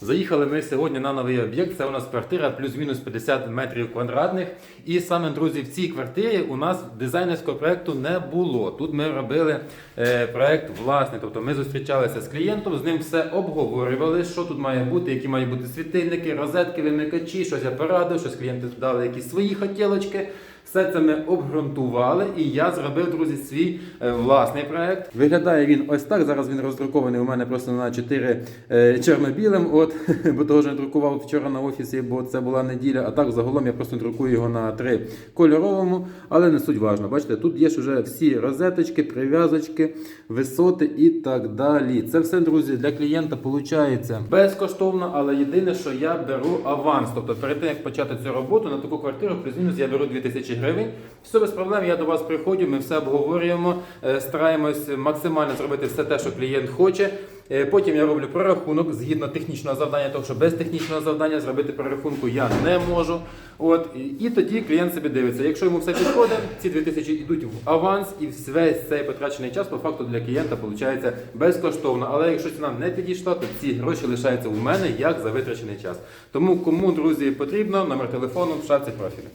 Заїхали ми сьогодні на новий об'єкт. Це у нас квартира плюс-мінус 50 метрів квадратних. І саме, друзі, в цій квартирі у нас дизайнерського проекту не було. Тут ми робили е, проект власний. Тобто ми зустрічалися з клієнтом, з ним все обговорювали, що тут має бути, які мають бути світильники, розетки, вимикачі, щось я порадив, щось клієнти дали якісь свої хотілочки. Все це ми обґрунтували, і я зробив, друзі, свій е, власний проект. Виглядає він ось так. Зараз він роздрукований у мене просто на 4 е, чорно-білим. От, бо того ж я друкував вчора на офісі, бо це була неділя. А так загалом я просто друкую його на 3 кольоровому, але не суть важно. Бачите, тут є ж вже всі розеточки, прив'язочки, висоти і так далі. Це все, друзі, для клієнта виходить безкоштовно, але єдине, що я беру аванс. Тобто перед тим, як почати цю роботу на таку квартиру, плюс-мінус я беру 2000 гривень. Все без проблем, я до вас приходжу, ми все обговорюємо, е, стараємось максимально зробити все те, що клієнт хоче. Е, Потім я роблю прорахунок згідно технічного завдання, тому що без технічного завдання зробити прорахунку я не можу. От і, тоді клієнт собі дивиться. Якщо йому все підходить, ці 2000 йдуть в аванс, і весь цей потрачений час по факту для клієнта виходить безкоштовно. Але якщо ціна не підійшла, то ці гроші лишаються у мене як за витрачений час. Тому кому друзі потрібно, номер телефону в шапці профілю.